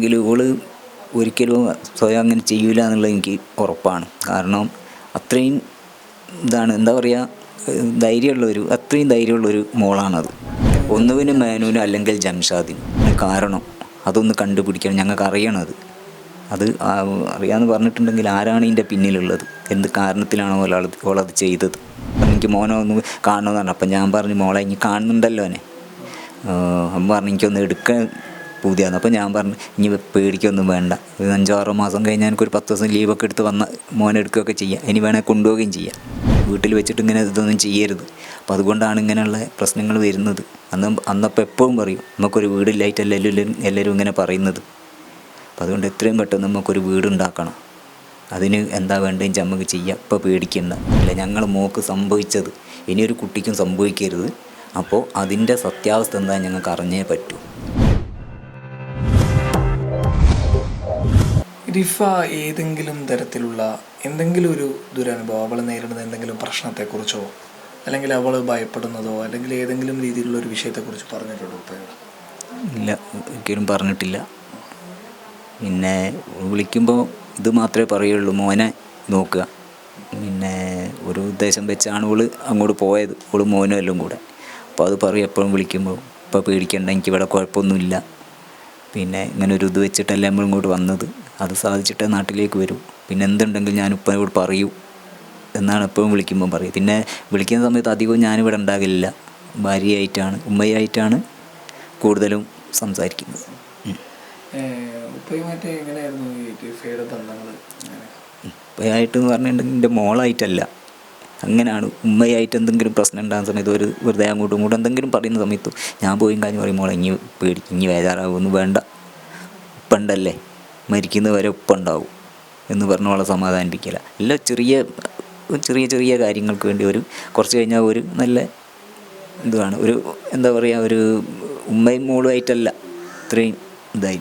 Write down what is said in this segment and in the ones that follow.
എങ്കിലും ഇവൾ ഒരിക്കലും സ്വയം അങ്ങനെ ചെയ്യൂല എന്നുള്ളത് എനിക്ക് ഉറപ്പാണ്. കാരണം അത്രയും ഇതാണ് എന്താ പറയുക ധൈര്യമുള്ളൊരു അത്രയും ധൈര്യമുള്ളൊരു മോളാണത്. ഒന്നുവിന് മേനുവിനും അല്ലെങ്കിൽ ജംഷാദിന്. കാരണം അതൊന്ന് കണ്ടുപിടിക്കണം. ഞങ്ങൾക്ക് അറിയണത് അത്. അറിയാമെന്ന് പറഞ്ഞിട്ടുണ്ടെങ്കിൽ ആരാണ് ഇതിന്റെ പിന്നിലുള്ളത്? എന്ത് കാരണത്തിലാണോ ഒരാൾ ഓളത് ചെയ്തത്? എനിക്ക് മോനെ ഒന്ന് കാണണമെന്ന് പറഞ്ഞു. അപ്പം ഞാൻ പറഞ്ഞു മോളെ ഇനി കാണുന്നുണ്ടല്ലോ എന്നെ അമ്മ പറഞ്ഞു എനിക്കൊന്ന് എടുക്കാൻ പൂതിയാന്ന് അപ്പോൾ ഞാൻ പറഞ്ഞു ഇനി പേടിക്കൊന്നും വേണ്ട. ഒരു അഞ്ചാറോ മാസം കഴിഞ്ഞാൽ എനിക്കൊരു പത്ത് ദിവസം ലീവൊക്കെ എടുത്ത് വന്ന് മോനെടുക്കുകയൊക്കെ ചെയ്യാം. ഇനി വേണേൽ കൊണ്ടുപോവുകയും ചെയ്യാം. വീട്ടിൽ വെച്ചിട്ട് ഇങ്ങനെ ഇതൊന്നും ചെയ്യരുത്. അപ്പം അതുകൊണ്ടാണ് ഇങ്ങനെയുള്ള പ്രശ്നങ്ങൾ വരുന്നത്. അന്ന് അന്നപ്പോൾ എപ്പോഴും പറയും നമുക്കൊരു വീടില്ലായിട്ടല്ല എല്ലാവരും എല്ലാവരും ഇങ്ങനെ പറയുന്നത്. അപ്പം അതുകൊണ്ട് എത്രയും പെട്ടെന്ന് നമുക്കൊരു വീടുണ്ടാക്കണം അതിന് എന്താ വേണ്ടതെന്ന് നമുക്ക് ചെയ്യാം. ഇപ്പോൾ പേടിക്കണ്ട. അല്ല ഞങ്ങൾ മോക്ക് സംഭവിച്ചത്. ഇനിയൊരു കുട്ടിക്കും സംഭവിക്കരുത്. അപ്പോൾ അതിന്റെ സത്യാവസ്ഥ എന്താ ഞങ്ങൾക്ക് അറിഞ്ഞേ പറ്റൂ. റിഫ ഏതെങ്കിലും തരത്തിലുള്ള എന്തെങ്കിലും ഒരു ദുരനുഭവം അവൾ നേരിടുന്ന എന്തെങ്കിലും പ്രശ്നത്തെക്കുറിച്ചോ അല്ലെങ്കിൽ അവൾ ഭയപ്പെടുന്നതോ അല്ലെങ്കിൽ ഏതെങ്കിലും രീതിയിലുള്ള ഒരു വിഷയത്തെക്കുറിച്ച് പറഞ്ഞിട്ടുണ്ടോ ഇല്ല ഒരിക്കലും പറഞ്ഞിട്ടില്ല. പിന്നെ വിളിക്കുമ്പോൾ ഇത് മാത്രമേ പറയുള്ളൂ മോനെ നോക്കുക. പിന്നെ ഒരു ഉദ്ദേശം വെച്ചാണ് ഇവൾ അങ്ങോട്ട് പോയത് ഇവൾ മോനും എല്ലാം കൂടെ. അപ്പോൾ അത് പറയും എപ്പോഴും വിളിക്കുമ്പോൾ ഇപ്പോൾ പേടിക്കേണ്ട എനിക്ക് ഇവിടെ കുഴപ്പമൊന്നുമില്ല. പിന്നെ ഇങ്ങനെ ഒരു ഇത് വെച്ചിട്ടല്ലേ നമ്മൾ ഇങ്ങോട്ട് വന്നത്. അത് സാധിച്ചിട്ടേ നാട്ടിലേക്ക് വരൂ. പിന്നെ എന്തുണ്ടെങ്കിലും ഞാൻ ഉപ്പനോട് പറയൂ എന്നാണ് എപ്പോഴും വിളിക്കുമ്പോൾ പറയും. പിന്നെ വിളിക്കുന്ന സമയത്ത് അധികവും ഞാനിവിടെ ഉണ്ടാകില്ല ഭാര്യയായിട്ടാണ് ഉമ്മയായിട്ടാണ് കൂടുതലും സംസാരിക്കുന്നത്. ഉപ്പയായിട്ട് എന്ന് പറഞ്ഞിട്ടുണ്ടെങ്കിൽ എന്റെ മോളായിട്ടല്ല. അങ്ങനെയാണ് ഉമ്മയായിട്ട് എന്തെങ്കിലും പ്രശ്നം ഉണ്ടാകുന്ന സമയത്ത് ഒരു വെറുതെ അങ്ങോട്ടും ഇങ്ങോട്ടും എന്തെങ്കിലും പറയുന്ന സമയത്ത് ഞാൻ പോയി കാര്യം പറയും മോളെ ഇനി പേടിക്കും ഇനി വേദാറാവുമെന്ന് വേണ്ട. ഉപ്പുണ്ടല്ലേ മരിക്കുന്നത് വരെ ഉപ്പുണ്ടാവും എന്ന് പറഞ്ഞ അവളെ സമാധാനിപ്പിക്കില്ല. എല്ലാ ചെറിയ ചെറിയ ചെറിയ കാര്യങ്ങൾക്ക് വേണ്ടി ഒരു കുറച്ച് കഴിഞ്ഞാൽ ഒരു നല്ല ഇതാണ് ഒരു എന്താ പറയുക ഒരു ഉമ്മയും മോളുമായിട്ടല്ല ഇത്രയും ഇതായി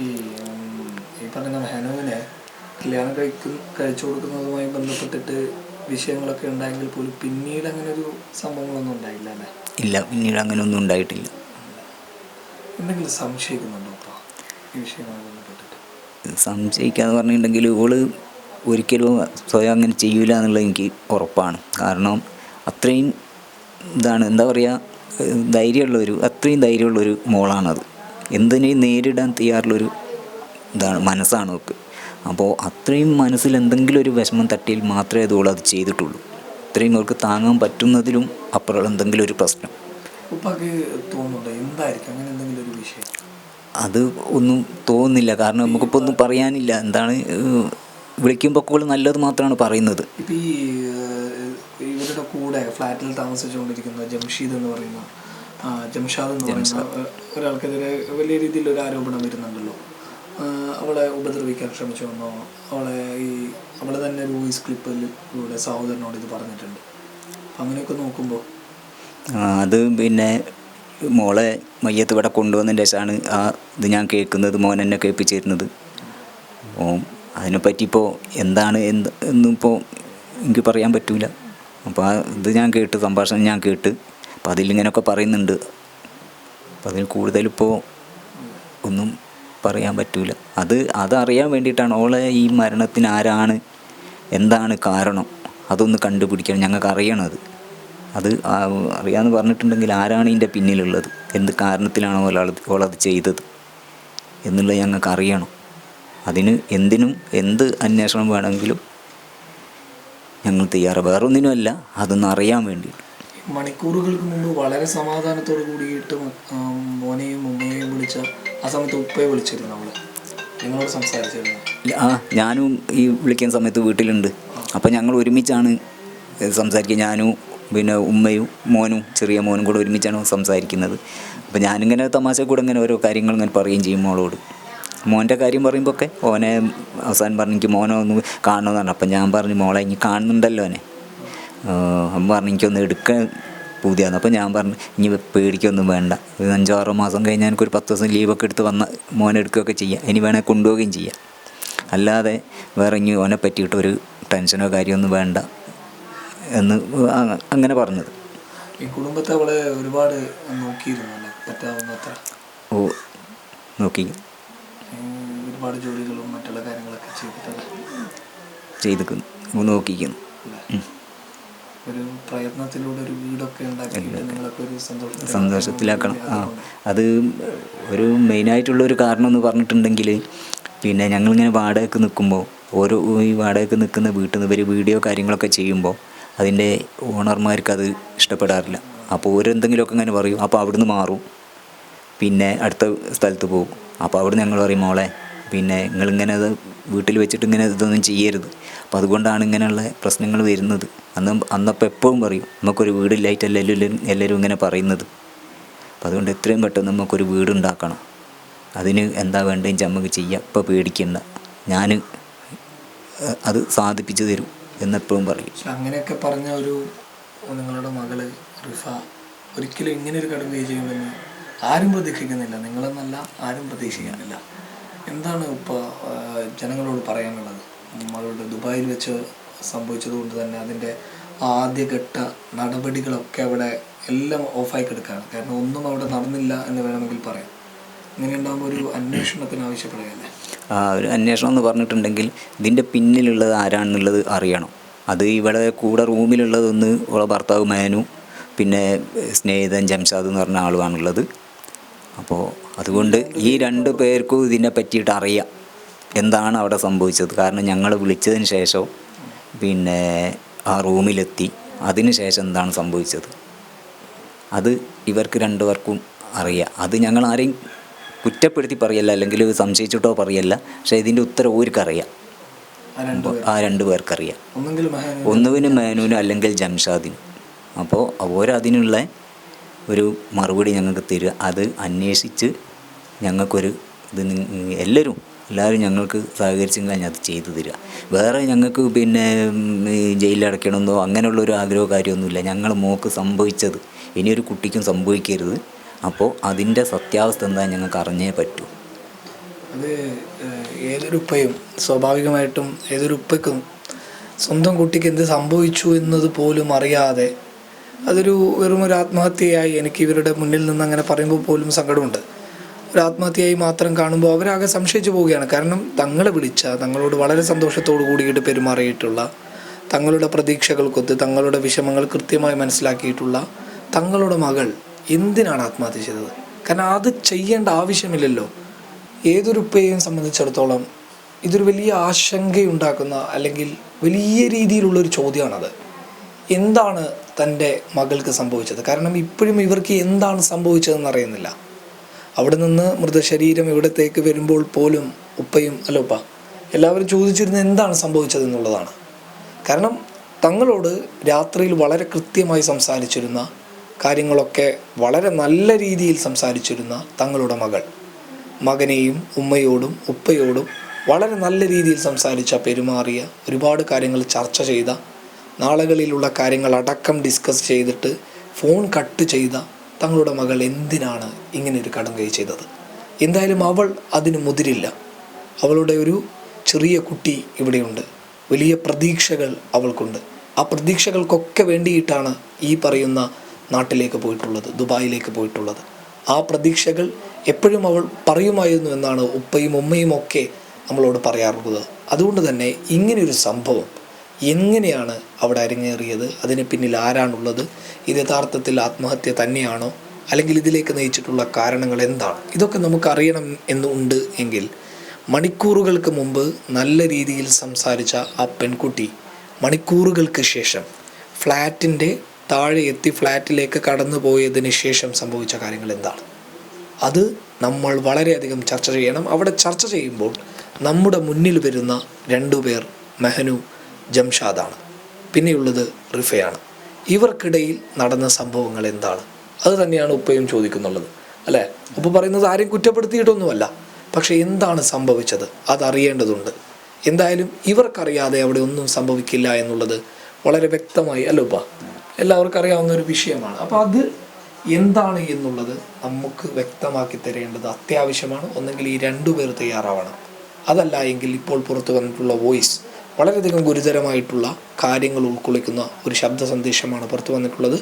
ഈ പറയുന്ന ഹനുവിനെ കല്യാണം കഴിക്കും കഴിച്ചു കൊടുക്കുന്നതുമായി ബന്ധപ്പെട്ടിട്ട് വിഷയങ്ങളൊക്കെ ഉണ്ടായെങ്കിൽ പോലും പിന്നീട് അങ്ങനെ ഒരു സംഭവങ്ങളൊന്നും ഉണ്ടായില്ല അല്ലേ? ഇല്ല പിന്നീട് അങ്ങനെ ഒന്നും ഉണ്ടായിട്ടില്ല. എന്തെങ്കിലും സംശയിക്കുന്നുണ്ടോ സംശയിക്കാന്ന് പറഞ്ഞിട്ടുണ്ടെങ്കിൽ ഓൾ ഒരിക്കലും സ്വയം അങ്ങനെ ചെയ്യൂല എന്നുള്ളത് എനിക്ക് ഉറപ്പാണ്. കാരണം അത്രയും ഇതാണ് എന്താ പറയുക ധൈര്യമുള്ളൊരു അത്രയും ധൈര്യമുള്ളൊരു മോളാണത്. എന്തിനേയും നേരിടാൻ തയ്യാറുള്ളൊരു ഇതാണ് മനസ്സാണ് അവൾക്ക്. അപ്പോൾ അത്രയും മനസ്സിൽ എന്തെങ്കിലും ഒരു വിഷമം തട്ടിയാൽ മാത്രമേ അത് അത് ചെയ്തിട്ടുള്ളൂ. അത്രയും അവൾക്ക് താങ്ങാൻ പറ്റുന്നതിലും അപ്പുറം എന്തെങ്കിലും ഒരു പ്രശ്നം. ഉപ്പാക്ക് തോന്നുന്നുണ്ടോ? എന്തായിരിക്കും? അങ്ങനെ എന്തെങ്കിലും ഒരു വിഷയം? അത് ഒന്നും തോന്നുന്നില്ല. കാരണം നമുക്കിപ്പോൾ ഒന്നും പറയാനില്ല. എന്താണ് വിളിക്കുമ്പോൾ കൂടുതൽ നല്ലത് മാത്രമാണ് പറയുന്നത്. ഇപ്പം ഈ ഇവരുടെ കൂടെ ഫ്ലാറ്റിൽ താമസിച്ചുകൊണ്ടിരിക്കുന്ന ജംഷീദ് എന്ന് പറയുന്ന ജംഷാദ് എന്ന് പറയുന്ന ഒരാൾക്കെതിരെ വലിയ രീതിയിൽ ഒരു ആരോപണം വരുന്നുണ്ടല്ലോ. അവളെ ഉപദ്രവിക്കാൻ ശ്രമിച്ചു വന്നോ? അവളെ ഈ അവളെ തന്നെ ഒരു വോയിസ് ക്ലിപ്പിലൂടെ സഹോദരനോട് ഇത് പറഞ്ഞിട്ടുണ്ട്. അങ്ങനെയൊക്കെ നോക്കുമ്പോൾ അത് പിന്നെ മോളെ മയ്യത്ത് ഇവിടെ കൊണ്ടുവന്നതിന്റെ ശേഷമാണ് ആ ഇത് ഞാൻ കേൾക്കുന്നത് മോൻ എന്നെ കേൾപ്പിച്ചിരുന്നത്. ഓ അതിനെപ്പറ്റി ഇപ്പോൾ എന്താണ് എന്ത് എന്നും ഇപ്പോൾ എനിക്ക് പറയാൻ പറ്റൂല. അപ്പോൾ ആ ഇത് ഞാൻ കേട്ട് സംഭാഷണം ഞാൻ കേട്ട് അപ്പോൾ അതിലിങ്ങനെയൊക്കെ പറയുന്നുണ്ട്. അപ്പോൾ അതിൽ കൂടുതലിപ്പോൾ ഒന്നും പറയാൻ പറ്റൂല. അത് അതറിയാൻ വേണ്ടിയിട്ടാണ് ഓളെ ഈ മരണത്തിന് ആരാണ് എന്താണ് കാരണം അതൊന്ന് കണ്ടുപിടിക്കണം. ഞങ്ങൾക്ക് അറിയണത് ആ- അറിയാമെന്ന് പറഞ്ഞിട്ടുണ്ടെങ്കിൽ ആരാണ് ഇതിന്റെ പിന്നിലുള്ളത്? എന്ത് കാരണത്തിലാണോ ഒരാൾ ഓളത് ചെയ്തത്? എന്നുള്ളത് ഞങ്ങൾക്ക് അറിയണം. അതിന് എന്തിനും എന്ത് അന്വേഷണം വേണമെങ്കിലും ഞങ്ങൾ തയ്യാറ്. വേറൊന്നിനുമല്ല അതൊന്ന് അറിയാൻ വേണ്ടി മണിക്കൂറുകൾക്ക് മുമ്പ് വളരെ സമാധാനത്തോട് കൂടിയിട്ട് മോനെയും ഉമ്മയെയും വിളിച്ച ആ സമയത്ത് ഉപ്പയെ വിളിച്ചിരുന്നു നമ്മൾ നിങ്ങളോട് സംസാരിച്ചിരുന്നു. ആ ഞാനും ഈ വിളിക്കുന്ന സമയത്ത് വീട്ടിലുണ്ട്. അപ്പോൾ ഞങ്ങൾ ഒരുമിച്ചാണ് സംസാരിക്കുക. ഞാനും പിന്നെ ഉമ്മയും മോനും ചെറിയ മോനും കൂടെ ഒരുമിച്ചാണ് സംസാരിക്കുന്നത്. അപ്പോൾ ഞാനിങ്ങനെ തമാശ കൂടെ ഇങ്ങനെ ഓരോ കാര്യങ്ങൾ ഇങ്ങനെ പറയുകയും ചെയ്യും മോളോട്. മോന്റെ കാര്യം പറയുമ്പോൾ ഒക്കെ ഓനെ അവസാനം പറഞ്ഞു എനിക്ക് മോനെ ഒന്ന് കാണണമെന്ന് പറഞ്ഞു. അപ്പം ഞാൻ പറഞ്ഞു മോളെ ഇനി കാണുന്നുണ്ടല്ലോ എന്നെ അമ്മ പറഞ്ഞു എനിക്കൊന്ന് എടുക്കാൻ പൂതിയാണ് അപ്പോൾ ഞാൻ പറഞ്ഞു ഇനി പേടിക്കൊന്നും വേണ്ട. ഒരു അഞ്ചോ ആറോ മാസം കഴിഞ്ഞാൽ എനിക്കൊരു പത്ത് ദിവസം ലീവൊക്കെ എടുത്ത് വന്ന് മോനെ എടുക്കുകയൊക്കെ ചെയ്യാം. ഇനി വേണേൽ കൊണ്ടുപോവുകയും ചെയ്യാം. അല്ലാതെ വേറെ ഇനി ഓനെ പറ്റിയിട്ടൊരു ടെൻഷനോ കാര്യമൊന്നും വേണ്ട. എന്ന് അങ്ങനെ പറഞ്ഞത്. ഈ കുടുംബത്തെ അവളെ ഒരുപാട് നോക്കിയിരുന്നു പറ്റാവുന്നത്ര ഓ നോക്കി. ഒരുപാട് ജോലികളും മറ്റുള്ള കാര്യങ്ങളൊക്കെ ചെയ്തിട്ടുണ്ട് ചെയ്തിക്കുന്നു. നോക്കിക്കുന്നു. ഒരു പ്രയത്നത്തിലൂടെ ഒരു വീടൊക്കെ ഉണ്ടാക്കിയിട്ട് സന്തോഷത്തിലാക്കണം. ആ. അത് ഒരു മെയിനായിട്ടുള്ള ഒരു കാരണം എന്ന് പറഞ്ഞിട്ടുണ്ടെങ്കിൽ പിന്നെ ഞങ്ങളിങ്ങനെ വാടകയ്ക്ക് നിൽക്കുമ്പോൾ ഓരോ ഈ വാടകയ്ക്ക് നിൽക്കുന്ന വീട്ടിൽ നിന്ന് ഇവർ വീഡിയോ കാര്യങ്ങളൊക്കെ ചെയ്യുമ്പോൾ അതിന്റെ ഓണർമാർക്ക് അത് ഇഷ്ടപ്പെടാറില്ല. അപ്പോൾ ഓരെന്തെങ്കിലുമൊക്കെ ഇങ്ങനെ പറയും അപ്പോൾ അവിടുന്ന് മാറും. പിന്നെ അടുത്ത സ്ഥലത്ത് പോകും. അപ്പോൾ അവിടെ ഞങ്ങൾ പറയും മോളെ പിന്നെ നിങ്ങളിങ്ങനെ അത് വീട്ടിൽ വെച്ചിട്ട് ഇങ്ങനെ ഇതൊന്നും ചെയ്യരുത്. അപ്പോൾ അതുകൊണ്ടാണ് ഇങ്ങനെയുള്ള പ്രശ്നങ്ങൾ വരുന്നത്. അന്ന് അന്നപ്പോൾ എപ്പോഴും പറയും നമുക്കൊരു വീടില്ലായിട്ടല്ല എല്ലാവരും എല്ലാവരും ഇങ്ങനെ പറയുന്നത്. അപ്പം അതുകൊണ്ട് എത്രയും പെട്ടെന്ന് നമുക്കൊരു വീടുണ്ടാക്കണം അതിന് എന്താ വേണ്ടതെന്ന് നമുക്ക് ചെയ്യാം. ഇപ്പോൾ പേടിക്കണ്ട. ഞാൻ അത് സാധിപ്പിച്ചു തരും. എന്നെപ്പോഴും പറയും. അങ്ങനെയൊക്കെ പറഞ്ഞ ഒരു നിങ്ങളുടെ മകൾ റിഫ ഒരിക്കലും ഇങ്ങനെ ഒരു കടം ചെയ്യുമെന്ന് ആരും പ്രതീക്ഷിക്കുന്നില്ല. നിങ്ങളെന്നല്ല ആരും പ്രതീക്ഷിക്കുന്നില്ല. എന്താണ് ഇപ്പോൾ ജനങ്ങളോട് പറയാനുള്ളത്? നമ്മളുടെ ദുബായിൽ വെച്ച് സംഭവിച്ചതുകൊണ്ട് തന്നെ അതിന്റെ ആദ്യഘട്ട നടപടികളൊക്കെ അവിടെ എല്ലാം ഓഫായി കിടക്കുകയാണ്. കാരണം ഒന്നും അവിടെ നടന്നില്ല എന്ന് വേണമെങ്കിൽ പറയാം. ഇങ്ങനെ ഉണ്ടാകുമ്പോൾ ഒരു അന്വേഷണത്തിന് ആവശ്യപ്പെടുകയല്ലേ? ഒരു അന്വേഷണം എന്ന് പറഞ്ഞിട്ടുണ്ടെങ്കിൽ ഇതിന്റെ പിന്നിലുള്ളത് ആരാണെന്നുള്ളത് അറിയണം. അത് ഇവിടെ കൂടെ റൂമിലുള്ളതൊന്ന് ഉള്ള ഭർത്താവ് മേനു പിന്നെ സ്നേഹിതൻ ജംഷാദ് എന്ന് പറഞ്ഞ ആളുമാണുള്ളത് അപ്പോൾ അതുകൊണ്ട് ഈ രണ്ട് പേർക്കും ഇതിനെ പറ്റിയിട്ട് അറിയാം എന്താണ് അവിടെ സംഭവിച്ചത്. കാരണം ഞങ്ങൾ വിളിച്ചതിന് ശേഷം പിന്നെ ആ റൂമിലെത്തി. അതിന് ശേഷം എന്താണ് സംഭവിച്ചത്? അത് ഇവർക്ക് രണ്ടുപേർക്കും അറിയാം. അത് ഞങ്ങൾ ആരെയും കുറ്റപ്പെടുത്തി പറയല്ല അല്ലെങ്കിൽ സംശയിച്ചിട്ടോ പറയല്ല. പക്ഷെ ഇതിന്റെ ഉത്തരം ഓർക്കറിയാം. ആ രണ്ടു പേർക്കറിയാം. ഒന്നുവിന് മേനുവിനും അല്ലെങ്കിൽ ജംഷാദിനും. അപ്പോൾ ഓരതിനുള്ള ഒരു മറുപടി ഞങ്ങൾക്ക് തരിക. അത് അന്വേഷിച്ച് ഞങ്ങൾക്കൊരു ഇത് എല്ലാവരും എല്ലാവരും ഞങ്ങൾക്ക് സഹകരിച്ചെങ്കിൽ ഞാൻ അത് ചെയ്തു തരിക. വേറെ ഞങ്ങൾക്ക് പിന്നെ ജയിലിൽ അടയ്ക്കണമെന്നോ ജയിലിലടയ്ക്കണമെന്നോ അങ്ങനെയുള്ള ഒരു ആഗ്രഹമോ കാര്യമൊന്നുമില്ല. ഞങ്ങൾ മോക്ക് സംഭവിച്ചത്. ഇനിയൊരു കുട്ടിക്കും സംഭവിക്കരുത്. അപ്പോൾ അതിന്റെ സത്യാവസ്ഥ എന്താ ഞങ്ങൾക്ക് അറിഞ്ഞേ പറ്റൂ. അത് ഏതൊരുപ്പയും സ്വാഭാവികമായിട്ടും ഏതൊരു ഉപ്പയ്ക്കും സ്വന്തം കുട്ടിക്ക് എന്ത് സംഭവിച്ചു എന്നത് പോലും അറിയാതെ അതൊരു വെറും ഒരു ആത്മഹത്യയായി എനിക്ക് ഇവരുടെ മുന്നിൽ നിന്ന് അങ്ങനെ പറയുമ്പോൾ പോലും സങ്കടമുണ്ട്. ഒരു ആത്മഹത്യയായി മാത്രം കാണുമ്പോൾ അവരാകെ സംശയിച്ചു പോവുകയാണ്. കാരണം തങ്ങളെ വിളിച്ച തങ്ങളോട് വളരെ സന്തോഷത്തോടു കൂടിയിട്ട് പെരുമാറിയിട്ടുള്ള തങ്ങളുടെ പ്രതീക്ഷകൾക്കൊത്ത് തങ്ങളുടെ വിഷമങ്ങൾ കൃത്യമായി മനസ്സിലാക്കിയിട്ടുള്ള തങ്ങളുടെ മകൾ എന്തിനാണ് ആത്മഹത്യ ചെയ്തത്? കാരണം അത് ചെയ്യേണ്ട ആവശ്യമില്ലല്ലോ. ഏതൊരു ഉപ്പയെയും സംബന്ധിച്ചിടത്തോളം ഇതൊരു വലിയ ആശങ്കയുണ്ടാക്കുന്ന അല്ലെങ്കിൽ വലിയ രീതിയിലുള്ളൊരു ചോദ്യമാണത്. എന്താണ് തന്റെ മകൾക്ക് സംഭവിച്ചത്? കാരണം ഇപ്പോഴും ഇവർക്ക് എന്താണ് സംഭവിച്ചതെന്ന് അറിയുന്നില്ല. അവിടെ നിന്ന് മൃതശരീരം ഇവിടത്തേക്ക് വരുമ്പോൾ പോലും ഉപ്പയും അല്ല ഉപ്പ എല്ലാവരും ചോദിച്ചിരുന്നത് എന്താണ് സംഭവിച്ചത് എന്നുള്ളതാണ് കാരണം തങ്ങളോട് രാത്രിയിൽ വളരെ കൃത്യമായി സംസാരിച്ചിരുന്ന കാര്യങ്ങളൊക്കെ വളരെ നല്ല രീതിയിൽ സംസാരിച്ചിരുന്ന തങ്ങളുടെ മകൾ. മകനെയും ഉമ്മയോടും ഉപ്പയോടും വളരെ നല്ല രീതിയിൽ സംസാരിച്ച പെരുമാറിയ ഒരുപാട് കാര്യങ്ങൾ ചർച്ച ചെയ്ത നാളുകളിലുള്ള കാര്യങ്ങൾ അടക്കം ഡിസ്കസ് ചെയ്തിട്ട് ഫോൺ കട്ട് ചെയ്ത തങ്ങളുടെ മകൾ എന്തിനാണ് ഇങ്ങനെ ഒരു കടം കൈ ചെയ്തത്? എന്തായാലും അവൾ അതിന് മുതിരില്ല. അവളുടെ ഒരു ചെറിയ കുട്ടി ഇവിടെയുണ്ട്. വലിയ പ്രതീക്ഷകൾ അവൾക്കുണ്ട്. ആ പ്രതീക്ഷകൾക്കൊക്കെ വേണ്ടിയിട്ടാണ് ഈ പറയുന്ന നാട്ടിലേക്ക് പോയിട്ടുള്ളത് ദുബായിലേക്ക് പോയിട്ടുള്ളത്. ആ പ്രതീക്ഷകൾ എപ്പോഴും അവൾ പറയുമായിരുന്നു എന്നാണ് ഉപ്പയും ഉമ്മയും ഒക്കെ നമ്മളോട് പറയാറുള്ളത്. അതുകൊണ്ട് തന്നെ ഇങ്ങനെയൊരു സംഭവം എങ്ങനെയാണ് അവിടെ അരങ്ങേറിയത്? അതിന് പിന്നിൽ ആരാണുള്ളത്? ഇത് യഥാർത്ഥത്തിൽ ആത്മഹത്യ തന്നെയാണോ? അല്ലെങ്കിൽ ഇതിലേക്ക് നയിച്ചിട്ടുള്ള കാരണങ്ങൾ എന്താണ്? ഇതൊക്കെ നമുക്ക് അറിയണം എന്നുണ്ട് എങ്കിൽ മണിക്കൂറുകൾക്ക് മുമ്പ് നല്ല രീതിയിൽ സംസാരിച്ച ആ പെൺകുട്ടി മണിക്കൂറുകൾക്ക് ശേഷം ഫ്ലാറ്റിന്റെ താഴെ എത്തി ഫ്ലാറ്റിലേക്ക് കടന്നു പോയതിന് ശേഷം സംഭവിച്ച കാര്യങ്ങൾ എന്താണ്? അത് നമ്മൾ വളരെയധികം ചർച്ച ചെയ്യണം. അവിടെ ചർച്ച ചെയ്യുമ്പോൾ നമ്മുടെ മുന്നിൽ വരുന്ന രണ്ടു പേർ മെഹനു ജംഷാദാണ്. പിന്നെയുള്ളത് റിഫയാണ്. ഇവർക്കിടയിൽ നടന്ന സംഭവങ്ങൾ എന്താണ്? അത് തന്നെയാണ് ഉപ്പയും ചോദിക്കുന്നുള്ളത്. അല്ലേ? ഉപ്പ പറയുന്നത് ആരെയും കുറ്റപ്പെടുത്തിയിട്ടൊന്നുമല്ല. പക്ഷേ എന്താണ് സംഭവിച്ചത്? അതറിയേണ്ടതുണ്ട്. എന്തായാലും ഇവർക്കറിയാതെ അവിടെ ഒന്നും സംഭവിക്കില്ല എന്നുള്ളത് വളരെ വ്യക്തമായി. അല്ല ഉപ്പ? എല്ലാവർക്കും അറിയാവുന്ന ഒരു വിഷയമാണ്. അപ്പോൾ അത് എന്താണ് എന്നുള്ളത് നമുക്ക് വ്യക്തമാക്കി തരേണ്ടത് അത്യാവശ്യമാണ്. ഒന്നെങ്കിൽ ഈ രണ്ടു പേർ തയ്യാറാവണം. അതല്ല എങ്കിൽ ഇപ്പോൾ പുറത്തു വന്നിട്ടുള്ള വോയിസ് വളരെയധികം ഗുരുതരമായിട്ടുള്ള കാര്യങ്ങൾ ഉൾക്കൊള്ളിക്കുന്ന ഒരു ശബ്ദ സന്ദേശമാണ് പുറത്തു വന്നിട്ടുള്ളത്.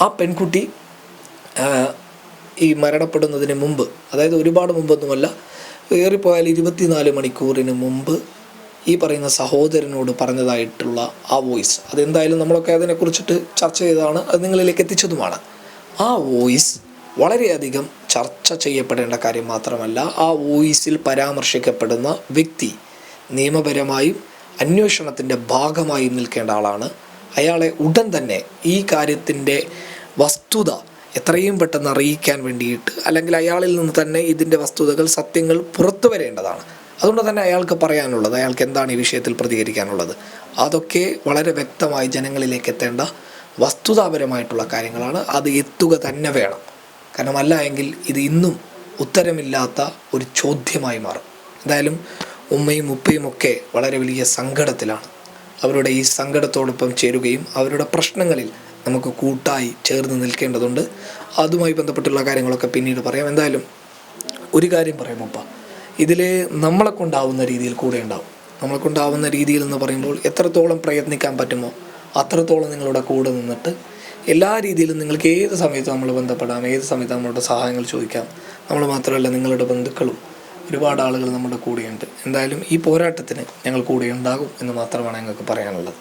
ആ പെൺകുട്ടി ഈ മരണപ്പെടുന്നതിന് മുമ്പ് അതായത് ഒരുപാട് മുമ്പൊന്നുമല്ല ഏറിപ്പോയാൽ ഇരുപത്തിനാല് മണിക്കൂറിന് മുമ്പ് ഈ പറയുന്ന സഹോദരനോട് പറഞ്ഞതായിട്ടുള്ള ആ വോയിസ്. അതെന്തായാലും നമ്മളൊക്കെ അതിനെക്കുറിച്ചിട്ട് ചർച്ച ചെയ്തതാണ്. അത് നിങ്ങളിലേക്ക് എത്തിച്ചതുമാണ്. ആ വോയിസ് വളരെയധികം ചർച്ച ചെയ്യപ്പെടേണ്ട കാര്യം മാത്രമല്ല ആ വോയിസിൽ പരാമർശിക്കപ്പെടുന്ന വ്യക്തി നിയമപരമായും അന്വേഷണത്തിന്റെ ഭാഗമായും നിൽക്കേണ്ട ആളാണ്. അയാളെ ഉടൻ തന്നെ ഈ കാര്യത്തിന്റെ വസ്തുത എത്രയും പെട്ടെന്ന് അറിയിക്കാൻ വേണ്ടിയിട്ട് അല്ലെങ്കിൽ അയാളിൽ നിന്ന് തന്നെ ഇതിന്റെ വസ്തുതകൾ സത്യങ്ങൾ പുറത്തു വരേണ്ടതാണ്. അതുകൊണ്ട് തന്നെ അയാൾക്ക് പറയാനുള്ളത് അയാൾക്ക് എന്താണ് ഈ വിഷയത്തിൽ പ്രതികരിക്കാനുള്ളത്? അതൊക്കെ വളരെ വ്യക്തമായി ജനങ്ങളിലേക്ക് എത്തേണ്ട വസ്തുതാപരമായിട്ടുള്ള കാര്യങ്ങളാണ്. അത് എത്തുക തന്നെ വേണം. കാരണം അല്ല എങ്കിൽ ഇത് ഇന്നും ഉത്തരമില്ലാത്ത ഒരു ചോദ്യമായി മാറും. എന്തായാലും ഉമ്മയും ഉപ്പയും ഒക്കെ വളരെ വലിയ സങ്കടത്തിലാണ്. അവരുടെ ഈ സങ്കടത്തോടൊപ്പം ചേരുകയും അവരുടെ പ്രശ്നങ്ങളിൽ നമുക്ക് കൂട്ടായി ചേർന്ന് നിൽക്കേണ്ടതുണ്ട്. അതുമായി ബന്ധപ്പെട്ടുള്ള കാര്യങ്ങളൊക്കെ പിന്നീട് പറയാം. എന്തായാലും ഒരു കാര്യം പറയാം ഉപ്പ. ഇതിൽ നമ്മളെ കൊണ്ടാവുന്ന രീതിയിൽ കൂടെ ഉണ്ടാവും. നമ്മളെ കൊണ്ടാവുന്ന രീതിയിൽ എന്ന് പറയുമ്പോൾ എത്രത്തോളം പ്രയത്നിക്കാൻ പറ്റുമോ അത്രത്തോളം നിങ്ങളുടെ കൂടെ നിന്നിട്ട് എല്ലാ രീതിയിലും നിങ്ങൾക്ക് ഏത് സമയത്ത് നമ്മൾ ബന്ധപ്പെടാം ഏത് സമയത്ത് നമ്മളോട് സഹായങ്ങൾ ചോദിക്കാം. നമ്മൾ മാത്രമല്ല നിങ്ങളുടെ ബന്ധുക്കളും ഒരുപാട് ആളുകൾ നമ്മുടെ കൂടെയുണ്ട്. എന്തായാലും ഈ പോരാട്ടത്തിന് ഞങ്ങൾ കൂടെ ഉണ്ടാകും എന്ന് മാത്രമാണ് ഞങ്ങൾക്ക് പറയാനുള്ളത്.